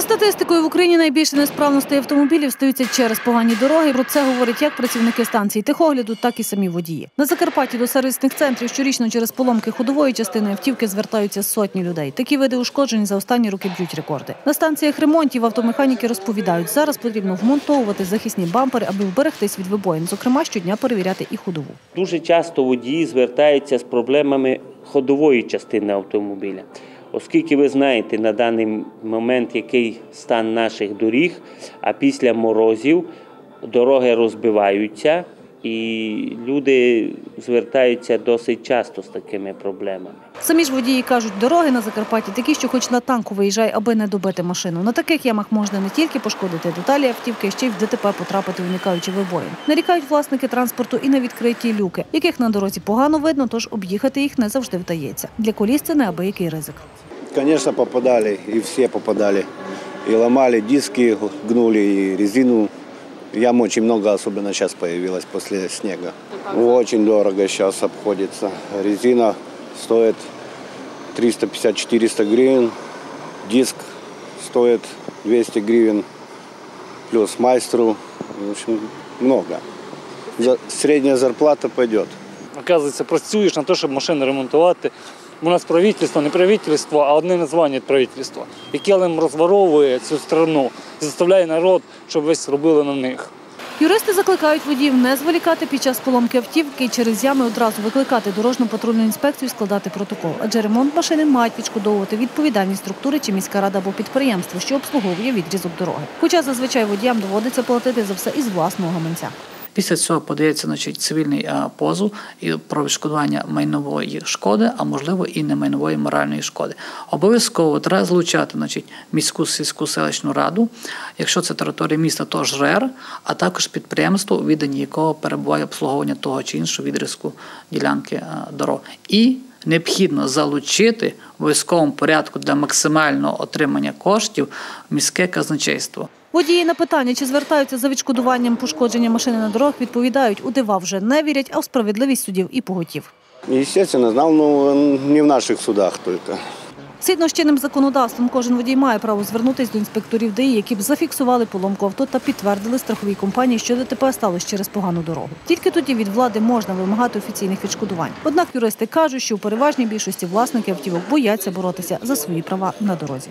За статистикою в Україні найбільше несправностей автомобілів стаються через погані дороги. Про це говорять як працівники станцій техогляду, так і самі водії. На Закарпатті до сервісних центрів щорічно через поломки ходової частини автівки звертаються сотні людей. Такі види ушкоджень за останні роки б'ють рекорди. На станціях ремонтів автомеханіки розповідають, зараз потрібно вмонтовувати захисні бампери, аби вберегтись від вибоїн. Зокрема, щодня перевіряти і ходову. Дуже часто водії звертаються з проблемами ходової частини автомобіля. Оскільки ви знаєте на даний момент, який стан наших доріг, а після морозів дороги розбиваються, і люди звертаються досить часто з такими проблемами. Самі ж водії кажуть, дороги на Закарпатті такі, що хоч на танку виїжджай, аби не добити машину. На таких ямах можна не тільки пошкодити деталі автівки, ще й в ДТП потрапити, уникаючи вибоїн. Нарікають власники транспорту і на відкриті люки, яких на дорозі погано видно, тож об'їхати їх не завжди вдається. Для коліс це неабиякий ризик. Конечно, попадали, и все попадали. И ломали диски, гнули, и резину. Ям очень много, особенно сейчас появилось после снега. Очень дорого сейчас обходится. Резина стоит 350-400 гривен. Диск стоит 200 гривен. Плюс майстру. В общем, много. За- Средняя зарплата пойдет. Оказується, працюєш на те, щоб машини ремонтувати. У нас правительство, не правительство, а одне названня правительства, яке розворовує цю страну заставляє народ, щоб весь робили на них. Юристи закликають водіїв не зволікати під час поломки автівки і через ями одразу викликати дорожню патрульну інспекцію, і складати протокол. Адже ремонт машини мають відшкодовувати відповідальні структури чи міська рада або підприємство, що обслуговує відрізок дороги. Хоча зазвичай водіям доводиться платити за все із власного гаманця. Після цього подається значить, цивільний е, позов і про відшкодування майнової шкоди, а можливо і не майнової моральної шкоди. Обов'язково треба злучати значить, міську сільську селищну раду, якщо це територія міста, то ЖРЕР, а також підприємство, у відданні якого перебуває обслуговування того чи іншого відрізку ділянки е, дорог. І необхідно залучити в військовому порядку для максимального отримання коштів міське казначейство. Водії на питання, чи звертаються за відшкодуванням пошкодження машини на дорогах, відповідають, у дива вже не вірять, а в справедливість судів і поготів. Естественно, знал, но не в наших судах только. Згідно з чинним законодавством, кожен водій має право звернутися до інспекторів ДІ, які б зафіксували поломку авто та підтвердили страховій компанії, що ДТП сталося через погану дорогу. Тільки тоді від влади можна вимагати офіційних відшкодувань. Однак юристи кажуть, що у переважній більшості власники автівок бояться боротися за свої права на дорозі.